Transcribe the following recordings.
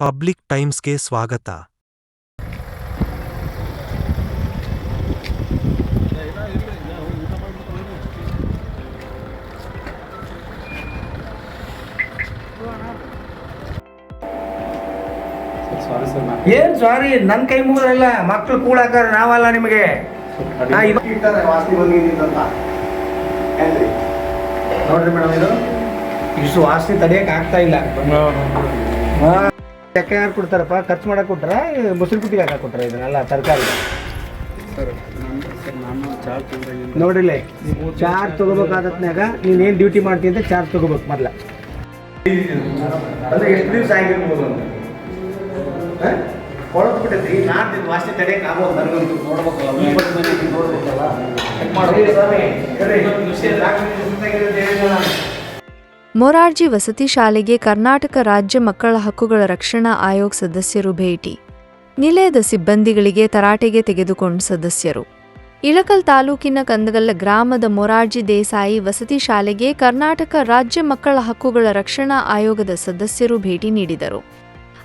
Public ಟೈಮ್ಸ್ಗೆ ಸ್ವಾಗತ. ಏನ್ ಸಾರಿ ನನ್ ಕೈ ಮುಗಿದ್ರಲ್ಲ ಮಕ್ಳು ಕೂಡಾಕಾರ ನಾವಲ್ಲ ನಿಮಗೆ. ನಾ ನೋಡ್ರಿ ಮೇಡಮ್ ಇದು? ಇಷ್ಟು ವಾಸನೆ ತಡಿಯಕ್ ಆಗ್ತಾ ಇಲ್ಲ. ಲೆಕ್ಕ ಯಾರು ಕೊಡ್ತಾರಪ್ಪ? ಖರ್ಚು ಮಾಡಕ್ಕೆ ಕೊಟ್ರ? ಮೊಸರು ಕುಟ್ಟಿಗೆ ಹಾಕಿ ಕೊಟ್ರ ಇದನ್ನೆಲ್ಲ ತರಕಾರಿ? ಸರ್ ನಾನು ಸರ್ ನಾನು ಚಾರ್ಜ್ ತೊಗೊಂಡಾಗಿಂದ ನೀನು ಚಾರ್ಜ್ ತಗೋಬೇಕಾದತ್ನಾಗ ನೀನೇನ್ ಡ್ಯೂಟಿ ಮಾಡ್ತೀನಿ ಅಂತ ಚಾರ್ಜ್ ತಗೋಬೇಕು ಮೊದಲ. ಅಂದ್ರೆ ಎಷ್ಟು ದಿವಸ ಆಗಿರ್ಬೋದು ಅಂತ. ಕೊಳತ್ಬಿಟ್ಟೈತಿ ನಾಲ್ಕು ದಿನ ವಾಸನೆ ತಡೆಯಕ್ಕೆ ಆಗೋದು ನನಗಂತೂ ನೋಡ್ಬೇಕಲ್ಲ. ನೋಡ್ಬೇಕಲ್ಲ ಚೆಕ್ ಮಾಡಿ ಮೊರಾರ್ಜಿ ವಸತಿ ಶಾಲೆಗೆ ಕರ್ನಾಟಕ ರಾಜ್ಯ ಮಕ್ಕಳ ಹಕ್ಕುಗಳ ರಕ್ಷಣಾ ಆಯೋಗ ಸದಸ್ಯರು ಭೇಟಿ. ನಿಲಯದ ಸಿಬ್ಬಂದಿಗಳಿಗೆ ತರಾಟೆಗೆ ತೆಗೆದುಕೊಂಡ ಸದಸ್ಯರು. ಇಳಕಲ್ ತಾಲೂಕಿನ ಕಂದಗಲ್ಲ ಗ್ರಾಮದ ಮೊರಾರ್ಜಿ ದೇಸಾಯಿ ವಸತಿ ಶಾಲೆಗೆ ಕರ್ನಾಟಕ ರಾಜ್ಯ ಮಕ್ಕಳ ಹಕ್ಕುಗಳ ರಕ್ಷಣಾ ಆಯೋಗದ ಸದಸ್ಯರು ಭೇಟಿ ನೀಡಿದರು.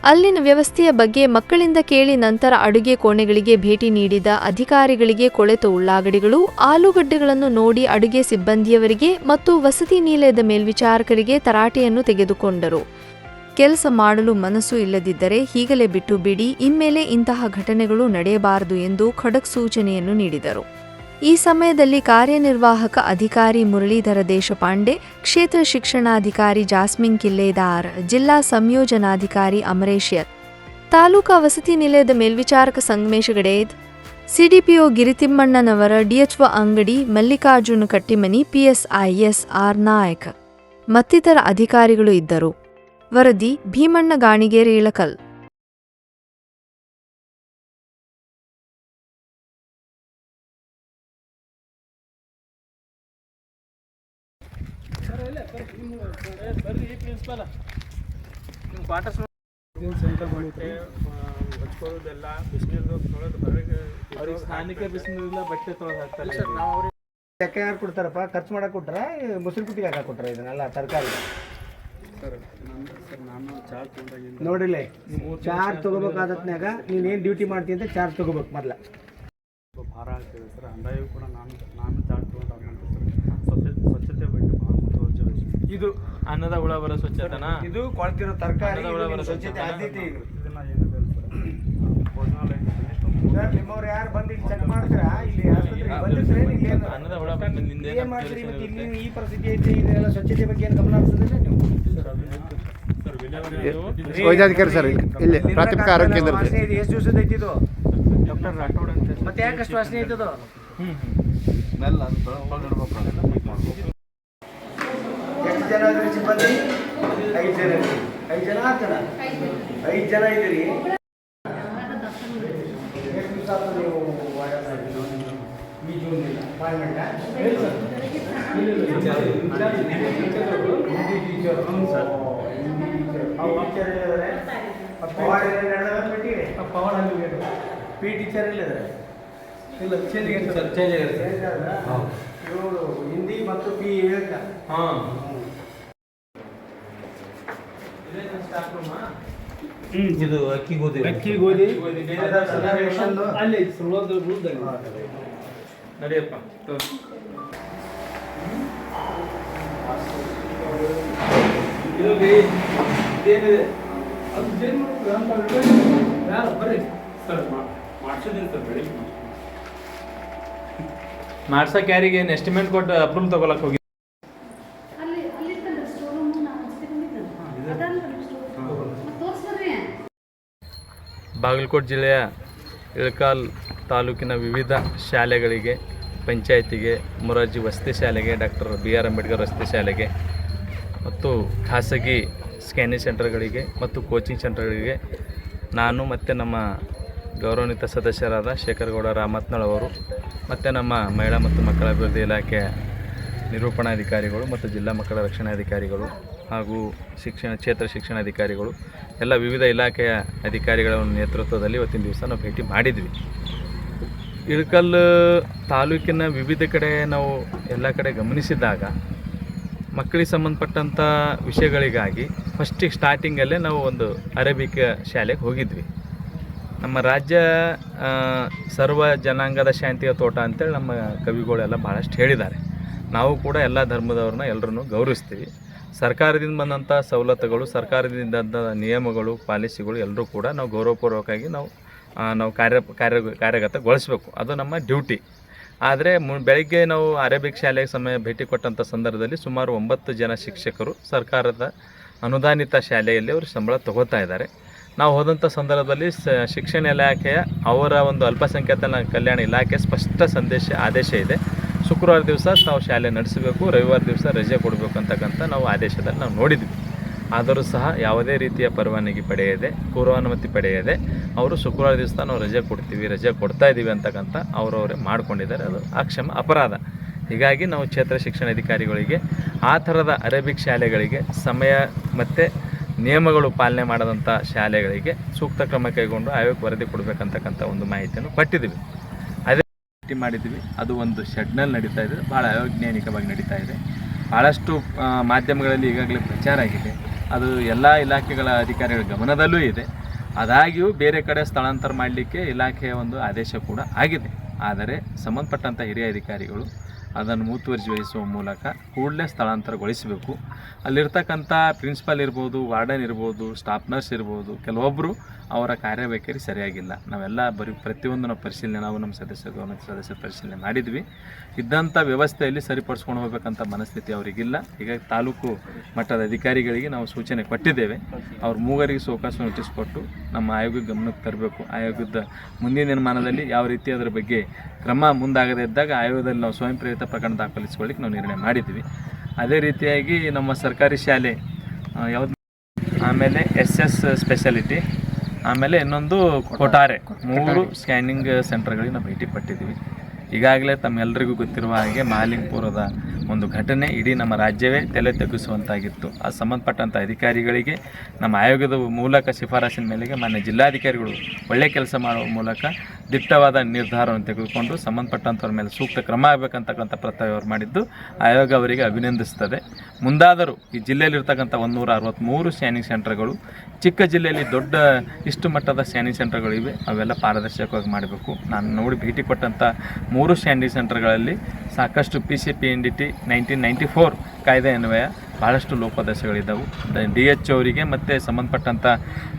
ಅಲ್ಲಿನ ವ್ಯವಸ್ಥೆಯ ಬಗ್ಗೆ ಮಕ್ಕಳಿಂದ ಕೇಳಿ ನಂತರ ಅಡುಗೆ ಕೋಣೆಗಳಿಗೆ ಭೇಟಿ ನೀಡಿದ ಅಧಿಕಾರಿಗಳಿಗೆ ಕೊಳೆತ ಉಳ್ಳಾಗಡಿಗಳು, ಆಲೂಗಡ್ಡೆಗಳನ್ನು ನೋಡಿ ಅಡುಗೆ ಸಿಬ್ಬಂದಿಯವರಿಗೆ ಮತ್ತು ವಸತಿ ನಿಲಯದ ಮೇಲ್ವಿಚಾರಕರಿಗೆ ತರಾಟೆಯನ್ನು ತೆಗೆದುಕೊಂಡರು. ಕೆಲಸ ಮಾಡಲು ಮನಸ್ಸು ಇಲ್ಲದಿದ್ದರೆ ಹೀಗಲೇ ಬಿಟ್ಟು ಬಿಡಿ, ಇನ್ಮೇಲೆ ಇಂತಹ ಘಟನೆಗಳು ನಡೆಯಬಾರದು ಎಂದು ಖಡಕ್ ಸೂಚನೆಯನ್ನು ನೀಡಿದರು. ಈ ಸಮಯದಲ್ಲಿ ಕಾರ್ಯನಿರ್ವಾಹಕ ಅಧಿಕಾರಿ ಮುರಳೀಧರ ದೇಶಪಾಂಡೆ, ಕ್ಷೇತ್ರ ಶಿಕ್ಷಣಾಧಿಕಾರಿ ಜಾಸ್ಮಿನ್ ಕಿಲ್ಲೇದಾರ್, ಜಿಲ್ಲಾ ಸಂಯೋಜನಾಧಿಕಾರಿ ಅಮರೇಶ್ ಯತ್ ತಾಲೂಕಾ ವಸತಿ ನಿಲಯದ ಮೇಲ್ವಿಚಾರಕ Sangamesh Gaded, C D P O ಗಿರಿತಿಮ್ಮಣ್ಣನವರ D H O Angadi Mallikarjuna Kattimani, P S I S R Nayak. ಮತ್ತಿತರ ಅಧಿಕಾರಿಗಳು ಇದ್ದರು. ವರದಿ ಭೀಮಣ್ಣ ಗಾಣಿಗೇರಿ ಇಳಕಲ್. ಹಚ್ಕೊಳ್ಳೋದೆಲ್ಲ ಬಿಸಿನೀರು ತೊಳೆದು ಹೊರಗೆ ಅವ್ರಿಗೆ ಸ್ನಾನಕ್ಕೆ ಬಿಸಿನೀರಿಲ್ಲ ಬಟ್ಟೆ ತೊಳೆದು ಹಾಕ್ತಾರೆ. ಸರ್ ನಾವು ಅವ್ರಿಗೆ ಲೆಕ್ಕ ಯಾರು ಕೊಡ್ತಾರಪ್ಪ? ಖರ್ಚು ಮಾಡಕ್ ಕೊಟ್ರ? ಮೊಸರು ಕುಟ್ಟಿಗೆ ಹಾಕ ಕೊಟ್ರ ಇದನ್ನೆಲ್ಲ ತರಕಾರಿ? ಸರ್ ನಾನು ಸರ್ ನಾನು ಚಾರ್ಜ್ ತೊಗೊಂಡಾಗಿಂದ ನೀನ್ ಚಾರ್ಜ್ ತಗೋಬೇಕಾದತ್ನಾಗ ನೀನೇನ್ ಡ್ಯೂಟಿ ಮಾಡ್ತೀನಿ ಅಂತ ಚಾರ್ಜ್ ತಗೋಬೇಕು ಮೊದ್ಲ. ಭಾರ ಆಗ್ತದೆ ಸರ್ ಅಂದಾಜು ಕೂಡ ನಾನು ನಾನು ಚಾರ್ಜ್ ತೊಗೊಂಡಾಗ ಸರ್ ಸ್ವಚ್ಛತೆ ಸ್ವಚ್ಛತೆ ಬಗ್ಗೆ ಭಾಳ ಮುತುವರ್ಜಿ ವಹಿಸಿ ಇದು ಅನ್ನದ ಹುಳ ಬರ ಸ್ವಚ್ಛತನ? ಇದು ಕೊಳ್ತಿರೋ ತರಕಾರಿ ಅನ್ನದ ಹುಳ ಬರೋ ಸ್ವಚ್ಛತೆ. ಆದ್ಯತೆ ಇದು. ಸರ್ ನಿಮ್ಮವ್ರು ಯಾರು ಬಂದು ಚೆಕ್ ಮಾಡ್ತೀರಾ? ಇಲ್ಲಿ ಆಸ್ಪತ್ರೆಗೆ ಬಂದಿದ್ರೆ ಇಲ್ಲೇನು ಅನ್ನದ ಹುಳ ನಿಂದ ಏನು ಮಾಡ್ತೀರಿ? ಮತ್ತೆ ಇಲ್ಲಿ ಈ ಪರಿಸ್ಥಿತಿ ಐತಿ ಇದೆಲ್ಲ ಸ್ವಚ್ಛತೆ ಬಗ್ಗೆ ಏನು ಗಮನ ಹರಿಸೋದಿಲ್ಲ ನೀವು? ವೈದ್ಯಾಧಿಕಾರಿ ಸರ್ ಇಲ್ಲಿ ಇಲ್ಲಿ ಪ್ರಾಥಮಿಕ ಆರೋಗ್ಯ ಕೇಂದ್ರ ವಾಸನೆ ಇದೆ ಎಷ್ಟು ದಿವಸದ ಐತಿ ಇದು? ಡಾಕ್ಟರ್ ರಾಠೋಡ್ ಅಂತ. ಮತ್ತೆ ಯಾಕೆ ಅಷ್ಟು ವಾಸನೆ ಐತದು ಎಷ್ಟು ಜನ ಇದ್ರಿ ಸಿಬ್ಬಂದಿ? ಐದು ಜನ ಇದ್ರಿ. ಐದು ಜನ ಆಗ್ತದ ಐದು ಜನ ಇದ್ದೀರಿ. ಎಷ್ಟು ದಿವಸ ನೀವು? ಈ ಜೂನ್ ಅಪಾಯಿಂಟ್ಮೆಂಟ್ ಪಿ ಟೀಚರ್ ಇಲ್ಲಿದ್ದಾರೆ ಇಲ್ಲ ಚೇಂಜ್ ಇವರು ಹಿಂದಿ ಮತ್ತು ಪಿ ಹೇಳಿಲ್ಲ ಇದು ಅಕ್ಕಿ ಗೋಧಿ. ಅಕ್ಕಿ ಗೋಧಿ. ಅಲ್ಲಿ ನಡಿಯಪ್ಪ ಸರ್ ಮಾಡ್ಸೋದಿಲ್ಲ ಸರ್ ಬೆಳಿಗ್ಗೆ ಮಾಡ್ಸಕ್ ಯಾರಿಗೆ? ಏನು ಎಸ್ಟಿಮೇಟ್ ಕೊಟ್ಟು ಅಪ್ರೂವಲ್ ತಗೊಳಕ್ ಹೋಗಿ ಬಾಗಲಕೋಟೆ ಜಿಲ್ಲೆಯ ಇಳಕಾಲ್ ತಾಲೂಕಿನ ವಿವಿಧ ಶಾಲೆಗಳಿಗೆ, ಪಂಚಾಯತಿಗೆ, ಮೊರಾರ್ಜಿ ವಸತಿ ಶಾಲೆಗೆ, ಡಾಕ್ಟರ್ ಬಿ ಆರ್ ಅಂಬೇಡ್ಕರ್ ವಸತಿ ಶಾಲೆಗೆ ಮತ್ತು ಖಾಸಗಿ ಸ್ಕ್ಯಾನಿಂಗ್ ಸೆಂಟರ್ಗಳಿಗೆ ಮತ್ತು ಕೋಚಿಂಗ್ ಸೆಂಟರ್ಗಳಿಗೆ ನಾನು ಮತ್ತು ನಮ್ಮ ಗೌರವಾನ್ವಿತ ಸದಸ್ಯರಾದ ಶೇಖರಗೌಡ ರಾಮತ್ನಾಳ್ ಅವರು ಮತ್ತು ನಮ್ಮ ಮಹಿಳಾ ಮತ್ತು ಮಕ್ಕಳ ಅಭಿವೃದ್ಧಿ ಇಲಾಖೆಯ ನಿರೂಪಣಾಧಿಕಾರಿಗಳು ಮತ್ತು ಜಿಲ್ಲಾ ಮಕ್ಕಳ ರಕ್ಷಣಾಧಿಕಾರಿಗಳು ಹಾಗೂ ಶಿಕ್ಷಣ, ಕ್ಷೇತ್ರ ಶಿಕ್ಷಣಾಧಿಕಾರಿಗಳು ಎಲ್ಲ ವಿವಿಧ ಇಲಾಖೆಯ ಅಧಿಕಾರಿಗಳ ನೇತೃತ್ವದಲ್ಲಿ ಇವತ್ತಿನ ದಿವಸ ನಾವು ಭೇಟಿ ಮಾಡಿದ್ವಿ. ಇಳಕಲ್ ತಾಲೂಕಿನ ವಿವಿಧ ಕಡೆ ನಾವು ಎಲ್ಲ ಕಡೆ ಗಮನಿಸಿದಾಗ, ಮಕ್ಕಳಿಗೆ ಸಂಬಂಧಪಟ್ಟಂಥ ವಿಷಯಗಳಿಗಾಗಿ ಫಸ್ಟಿಗೆ ಸ್ಟಾರ್ಟಿಂಗಲ್ಲೇ ನಾವು ಒಂದು ಅರೇಬಿಕ್ ಶಾಲೆಗೆ ಹೋಗಿದ್ವಿ. ನಮ್ಮ ರಾಜ್ಯ ಸರ್ವ ಜನಾಂಗದ ಶಾಂತಿಯ ತೋಟ ಅಂತೇಳಿ ನಮ್ಮ ಕವಿಗಳೆಲ್ಲ ಭಾಳಷ್ಟು ಹೇಳಿದ್ದಾರೆ. ನಾವು ಕೂಡ ಎಲ್ಲ ಧರ್ಮದವ್ರನ್ನ ಎಲ್ಲರನ್ನು ಗೌರವಿಸ್ತೀವಿ. ಸರ್ಕಾರದಿಂದ ಬಂದಂಥ ಸವಲತ್ತುಗಳು, ಸರ್ಕಾರದಿಂದ ನಿಯಮಗಳು, ಪಾಲಿಸಿಗಳು ಎಲ್ಲರೂ ಕೂಡ ನಾವು ಗೌರವಪೂರ್ವಕವಾಗಿ ನಾವು ನಾವು ಕಾರ್ಯ ಕಾರ್ಯ, ಕಾರ್ಯಗತಗೊಳಿಸಬೇಕು. ಅದು ನಮ್ಮ ಡ್ಯೂಟಿ. ಆದರೆ ಮು, ಬೆಳಗ್ಗೆ ನಾವು ಅರೇಬಿಕ್ ಶಾಲೆಗೆ ಸಮಯ ಭೇಟಿ ಕೊಟ್ಟಂಥ ಸಂದರ್ಭದಲ್ಲಿ ಸುಮಾರು ಒಂಬತ್ತು ಜನ ಶಿಕ್ಷಕರು ಸರ್ಕಾರದ ಅನುದಾನಿತ ಶಾಲೆಯಲ್ಲಿ ಅವರು ಸಂಬಳ ತಗೋತಾ ಇದ್ದಾರೆ. ನಾವು ಹೋದಂಥ ಸಂದರ್ಭದಲ್ಲಿ ಶಿಕ್ಷಣ ಇಲಾಖೆಯ ಅವರ ಒಂದು ಅಲ್ಪಸಂಖ್ಯಾತ ಕಲ್ಯಾಣ ಇಲಾಖೆ ಸ್ಪಷ್ಟ ಸಂದೇಶ, ಆದೇಶ ಇದೆ. ಶುಕ್ರವಾರ ದಿವಸ ನಾವು ಶಾಲೆ ನಡೆಸಬೇಕು, ರವಿವಾರ ದಿವಸ ರಜೆ ಕೊಡಬೇಕು ಅಂತಕ್ಕಂಥ ನಾವು ಆದೇಶದಲ್ಲಿ ನಾವು ನೋಡಿದ್ವಿ. ಆದರೂ ಸಹ ಯಾವುದೇ ರೀತಿಯ ಪರವಾನಗಿ ಪಡೆಯದೆ, ಪೂರ್ವಾನುಮತಿ ಪಡೆಯದೆ ಅವರು ಶುಕ್ರವಾರ ದಿವಸ ನಾವು ರಜೆ ಕೊಡ್ತೀವಿ, ರಜೆ ಕೊಡ್ತಾ ಇದ್ದೀವಿ ಅಂತಕ್ಕಂಥ ಅವರವರೇ ಮಾಡ್ಕೊಂಡಿದ್ದಾರೆ. ಅದು ಅಕ್ಷಮ ಅಪರಾಧ. ಹೀಗಾಗಿ ನಾವು ಕ್ಷೇತ್ರ ಶಿಕ್ಷಣಾಧಿಕಾರಿಗಳಿಗೆ ಆ ಥರದ ಅರೇಬಿಕ್ ಶಾಲೆಗಳಿಗೆ, ಸಮಯ ಮತ್ತು ನಿಯಮಗಳು ಪಾಲನೆ ಮಾಡದಂಥ ಶಾಲೆಗಳಿಗೆ ಸೂಕ್ತ ಕ್ರಮ ಕೈಗೊಂಡು ಆಯೋಗಕ್ಕೆ ವರದಿ ಕೊಡಬೇಕಂತಕ್ಕಂಥ ಒಂದು ಮಾಹಿತಿಯನ್ನು ಕೊಟ್ಟಿದ್ದೀವಿ. ಭೇಟಿ ಮಾಡಿದ್ವಿ. ಅದು ಒಂದು ಶೆಡ್ನಲ್ಲಿ ನಡೀತಾ ಇದೆ. ಭಾಳ ಅವೈಜ್ಞಾನಿಕವಾಗಿ ನಡೀತಾ ಇದೆ. ಭಾಳಷ್ಟು ಮಾಧ್ಯಮಗಳಲ್ಲಿ ಈಗಾಗಲೇ ಪ್ರಚಾರ ಆಗಿದೆ. ಅದು ಎಲ್ಲ ಇಲಾಖೆಗಳ ಅಧಿಕಾರಿಗಳ ಗಮನದಲ್ಲೂ ಇದೆ. ಆದಾಗ್ಯೂ ಬೇರೆ ಕಡೆ ಸ್ಥಳಾಂತರ ಮಾಡಲಿಕ್ಕೆ ಇಲಾಖೆಯ ಒಂದು ಆದೇಶ ಕೂಡ ಆಗಿದೆ. ಆದರೆ ಸಂಬಂಧಪಟ್ಟಂಥ ಹಿರಿಯ ಅಧಿಕಾರಿಗಳು ಅದನ್ನು ಮುತುವರ್ಜಿ ವಹಿಸುವ ಮೂಲಕ ಕೂಡಲೇ ಸ್ಥಳಾಂತರಗೊಳಿಸಬೇಕು. ಅಲ್ಲಿರ್ತಕ್ಕಂಥ ಪ್ರಿನ್ಸಿಪಾಲ್ ಇರ್ಬೋದು, ವಾರ್ಡನ್ ಇರ್ಬೋದು, ಸ್ಟಾಫ್ ನರ್ಸ್ ಇರ್ಬೋದು ಕೆಲವೊಬ್ಬರು ಅವರ ಕಾರ್ಯವೈಖರಿ ಸರಿಯಾಗಿಲ್ಲ. ನಾವೆಲ್ಲ ಬರೀ ಪ್ರತಿಯೊಂದು ಪರಿಶೀಲನೆ, ನಾವು ನಮ್ಮ ಸದಸ್ಯ ಗೌರ್ಮೆಂಟ್ ಸದಸ್ಯರು ಪರಿಶೀಲನೆ ಮಾಡಿದ್ವಿ. ಇದ್ದಂಥ ವ್ಯವಸ್ಥೆಯಲ್ಲಿ ಸರಿಪಡಿಸ್ಕೊಂಡು ಹೋಗ್ಬೇಕಂತ ಮನಸ್ಥಿತಿ ಅವರಿಗಿಲ್ಲ. ಈಗ ತಾಲೂಕು ಮಟ್ಟದ ಅಧಿಕಾರಿಗಳಿಗೆ ನಾವು ಸೂಚನೆ ಕೊಟ್ಟಿದ್ದೇವೆ. ಅವ್ರ ಮೂವರಿಗೆ ಸೋಕಾಸ ನೋಟಿಸ್ ನಮ್ಮ ಆಯೋಗದ ಗಮನಕ್ಕೆ ತರಬೇಕು. ಆಯೋಗದ ಮುಂದಿನ ನಿರ್ಮಾಣದಲ್ಲಿ ಯಾವ ರೀತಿ ಅದರ ಬಗ್ಗೆ ಕ್ರಮ ಮುಂದಾಗದೇ ಇದ್ದಾಗ ಆಯೋಗದಲ್ಲಿ ನಾವು ಸ್ವಯಂ ಪ್ರೇರಿತ ಪ್ರಕರಣ ದಾಖಲಿಸ್ಕೊಳ್ಳಿಕ್ಕೆ ನಾವು ನಿರ್ಣಯ ಮಾಡಿದ್ವಿ ಅದೇ ರೀತಿಯಾಗಿ ನಮ್ಮ ಸರ್ಕಾರಿ ಶಾಲೆ ಯಾವ್ದು ಆಮೇಲೆ ಎಸ್ ಎಸ್ ಸ್ಪೆಷಾಲಿಟಿ, ಆಮೇಲೆ ಇನ್ನೊಂದು ಕೊಟಾರೆ ಮೂರು ಸ್ಕ್ಯಾನಿಂಗ್ ಸೆಂಟರ್ಗಳಿಗೆ ನಾವು ಭೇಟಿ ಪಟ್ಟಿದ್ದೀವಿ. ಈಗಾಗಲೇ ತಮ್ಮೆಲ್ಲರಿಗೂ ಗೊತ್ತಿರುವ ಹಾಗೆ ಮಹಾಲಿಂಗಪುರದ ಒಂದು ಘಟನೆ ಇಡೀ ನಮ್ಮ ರಾಜ್ಯವೇ ತಲೆ ತಗ್ಗಿಸುವಂತಾಗಿತ್ತು. ಆ ಸಂಬಂಧಪಟ್ಟಂಥ ಅಧಿಕಾರಿಗಳಿಗೆ, ನಮ್ಮ ಆಯೋಗದ ಮೂಲಕ ಶಿಫಾರಸಿನ ಮೇಲೆಗೆ ಮಾನ್ಯ ಜಿಲ್ಲಾಧಿಕಾರಿಗಳು ಒಳ್ಳೆಯ ಕೆಲಸ ಮಾಡುವ ಮೂಲಕ ದಿಟ್ಟವಾದ ನಿರ್ಧಾರವನ್ನು ತೆಗೆದುಕೊಂಡು ಸಂಬಂಧಪಟ್ಟಂಥವ್ರ ಮೇಲೆ ಸೂಕ್ತ ಕ್ರಮ ಆಗಬೇಕಂತಕ್ಕಂಥ ಪ್ರಸ್ತಾವ ಅವರು ಮಾಡಿದ್ದು, ಆಯೋಗ ಅವರಿಗೆ ಅಭಿನಂದಿಸ್ತದೆ. ಮುಂದಾದರೂ ಈ ಜಿಲ್ಲೆಯಲ್ಲಿರ್ತಕ್ಕಂಥ ಒಂದೂರ ಅರವತ್ತ್ಮೂರು ಸ್ಕ್ಯಾನಿಂಗ್ ಸೆಂಟರ್ಗಳು, ಚಿಕ್ಕ ಜಿಲ್ಲೆಯಲ್ಲಿ ದೊಡ್ಡ ಇಷ್ಟು ಮಟ್ಟದ ಸ್ಕ್ಯಾನಿಂಗ್ ಸೆಂಟರ್ಗಳು ಇವೆ, ಅವೆಲ್ಲ ಪಾರದರ್ಶಕವಾಗಿ ಮಾಡಬೇಕು. ನಾನು ನೋಡಿ ಭೇಟಿ ಕೊಟ್ಟಂಥ ಮೂರು ಸ್ಕ್ಯಾನಿಂಗ್ ಸೆಂಟರ್ಗಳಲ್ಲಿ ಸಾಕಷ್ಟು P C P N D T nineteen ninety four ಕಾಯ್ದೆ ಅನ್ವಯ ಭಾಳಷ್ಟು ಲೋಪದೋಷಗಳಿದ್ದವು ಡಿ ಎಚ್ ಅವರಿಗೆ ಮತ್ತು ಸಂಬಂಧಪಟ್ಟಂಥ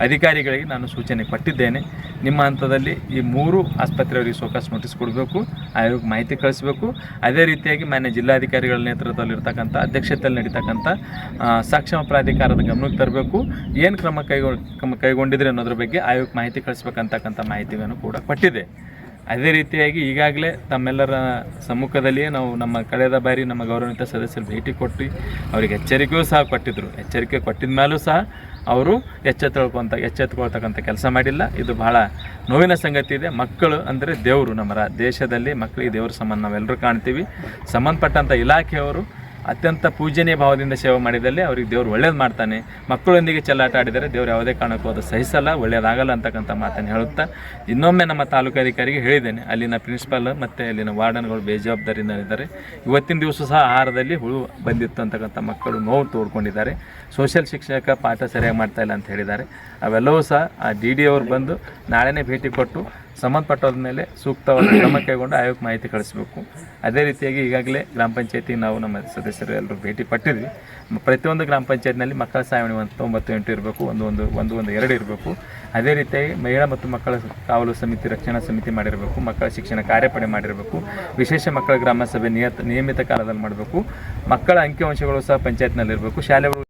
ಅಧಿಕಾರಿಗಳಿಗೆ ನಾನು ಸೂಚನೆ ಕೊಟ್ಟಿದ್ದೇನೆ. ನಿಮ್ಮ ಹಂತದಲ್ಲಿ ಈ ಮೂರು ಆಸ್ಪತ್ರೆಯವರಿಗೆ ಸೋಕಾಸ್ ನೋಟಿಸ್ ಕೊಡಬೇಕು ಆಯೋಗ ಮಾಹಿತಿ ಕಳಿಸಬೇಕು. ಅದೇ ರೀತಿಯಾಗಿ ಮಾನ್ಯ ಜಿಲ್ಲಾಧಿಕಾರಿಗಳ ನೇತೃತ್ವದಲ್ಲಿರ್ತಕ್ಕಂಥ ಅಧ್ಯಕ್ಷತೆಯಲ್ಲಿ ನಡೀತಕ್ಕಂಥ ಸಕ್ಷಮ ಪ್ರಾಧಿಕಾರದ ಗಮನಕ್ಕೆ ತರಬೇಕು. ಏನು ಕ್ರಮ ಕೈಗೊಂಡು ಕೈಗೊಂಡಿದ್ರೆ ಅನ್ನೋದ್ರ ಬಗ್ಗೆ ಆಯೋಗಕ್ಕೆ ಮಾಹಿತಿ ಕಳಿಸ್ಬೇಕಂತಕ್ಕಂಥ ಮಾಹಿತಿಯನ್ನು ಕೂಡ ಕೊಟ್ಟಿದೆ. ಅದೇ ರೀತಿಯಾಗಿ ಈಗಾಗಲೇ ತಮ್ಮೆಲ್ಲರ ಸಮ್ಮುಖದಲ್ಲಿಯೇ ನಾವು ನಮ್ಮ ಕಳೆದ ಬಾರಿ ನಮ್ಮ ಗೌರವಿತ ಸದಸ್ಯರು ಭೇಟಿ ಕೊಟ್ಟು ಅವರಿಗೆ ಎಚ್ಚರಿಕೆಯೂ ಸಹ ಕೊಟ್ಟಿದ್ದರು ಎಚ್ಚರಿಕೆ ಕೊಟ್ಟಿದ ಮೇಲೂ ಸಹ ಅವರು ಎಚ್ಚೆತ್ತಳ್ಕೊಂತ ಎಚ್ಚೆತ್ತುಕೊಳ್ತಕ್ಕಂಥ ಕೆಲಸ ಮಾಡಿಲ್ಲ. ಇದು ಬಹಳ ನೋವಿನ ಸಂಗತಿ ಇದೆ. ಮಕ್ಕಳು ಅಂದರೆ ದೇವರು ನಮ್ಮ ರಾ ದೇಶದಲ್ಲಿ ಮಕ್ಕಳಿಗೆ ದೇವ್ರ ಸಂಬಂಧ ನಾವೆಲ್ಲರೂ ಕಾಣ್ತೀವಿ. ಸಂಬಂಧಪಟ್ಟಂಥ ಇಲಾಖೆಯವರು ಅತ್ಯಂತ ಪೂಜನೀಯ ಭಾವದಿಂದ ಸೇವೆ ಮಾಡಿದಲ್ಲಿ ಅವ್ರಿಗೆ ದೇವ್ರು ಒಳ್ಳೇದು ಮಾಡ್ತಾನೆ. ಮಕ್ಕಳೊಂದಿಗೆ ಚೆಲ್ಲಾಟ ಆಡಿದರೆ ದೇವ್ರು ಯಾವುದೇ ಕಾರಣಕ್ಕೂ ಅದು ಸಹಿಸಲ್ಲ, ಒಳ್ಳೇದಾಗಲ್ಲ ಅಂತಕ್ಕಂಥ ಮಾತನ್ನು ಹೇಳುತ್ತಾ ಇನ್ನೊಮ್ಮೆ ನಮ್ಮ ತಾಲೂಕಾಧಿಕಾರಿಗೆ ಹೇಳಿದ್ದೇನೆ. ಅಲ್ಲಿನ ಪ್ರಿನ್ಸಿಪಾಲ್ ಮತ್ತು ಅಲ್ಲಿನ ವಾರ್ಡನ್ಗಳು ಬೇಜವಾಬ್ದಾರಿಯಿಂದ ಇದ್ದಾರೆ ಇವತ್ತಿನ ದಿವಸ ಸಹ ಆಹಾರದಲ್ಲಿ ಹುಳು ಬಂದಿತ್ತು ಅಂತಕ್ಕಂಥ ಮಕ್ಕಳು ನೋವು ತೋಡ್ಕೊಂಡಿದ್ದಾರೆ. ಸೋಷಿಯಲ್ ಶಿಕ್ಷಕ ಪಾಠ ಸರಿಯಾಗಿ ಮಾಡ್ತಾ ಇಲ್ಲ ಅಂತ ಹೇಳಿದ್ದಾರೆ. ಅವೆಲ್ಲವೂ ಸಹ ಆ ಡಿ ಡಿ ಅವರು ಬಂದು ನಾಳೆನೇ ಭೇಟಿ ಕೊಟ್ಟು ಸಂಬಂಧಪಟ್ಟದ ಮೇಲೆ ಸೂಕ್ತವಾದ ಕ್ರಮ ಕೈಗೊಂಡು ಆಯೋಗಕ್ಕೆ ಮಾಹಿತಿ ಕಳಿಸಬೇಕು. ಅದೇ ರೀತಿಯಾಗಿ ಈಗಾಗಲೇ ಗ್ರಾಮ ಪಂಚಾಯತಿ ನಾವು ನಮ್ಮ ಸದಸ್ಯರು ಎಲ್ಲರೂ ಭೇಟಿ ಪಟ್ಟಿದ್ವಿ ಪ್ರತಿಯೊಂದು ಗ್ರಾಮ ಪಂಚಾಯತ್ನಲ್ಲಿ ಮಕ್ಕಳ ಸಾವಣಿ ಒಂದು ತೊಂಬತ್ತು ಎಂಟು ಇರಬೇಕು, ಒಂದು ಒಂದು ಒಂದು ಒಂದು, ಎರಡು ಇರಬೇಕು. ಅದೇ ರೀತಿಯಾಗಿ ಮಹಿಳಾ ಮತ್ತು ಮಕ್ಕಳ ಕಾವಲು ಸಮಿತಿ, ರಕ್ಷಣಾ ಸಮಿತಿ ಮಾಡಿರಬೇಕು, ಮಕ್ಕಳ ಶಿಕ್ಷಣ ಕಾರ್ಯಪಡೆ ಮಾಡಿರಬೇಕು, ವಿಶೇಷ ಮಕ್ಕಳ ಗ್ರಾಮ ಸಭೆ ನಿಯತ, ನಿಯಮಿತ ಕಾಲದಲ್ಲಿ ಮಾಡಬೇಕು, ಮಕ್ಕಳ ಅಂಕಿಅಂಶಗಳು ಸಹ ಪಂಚಾಯತ್ನಲ್ಲಿರಬೇಕು, ಶಾಲೆಗಳು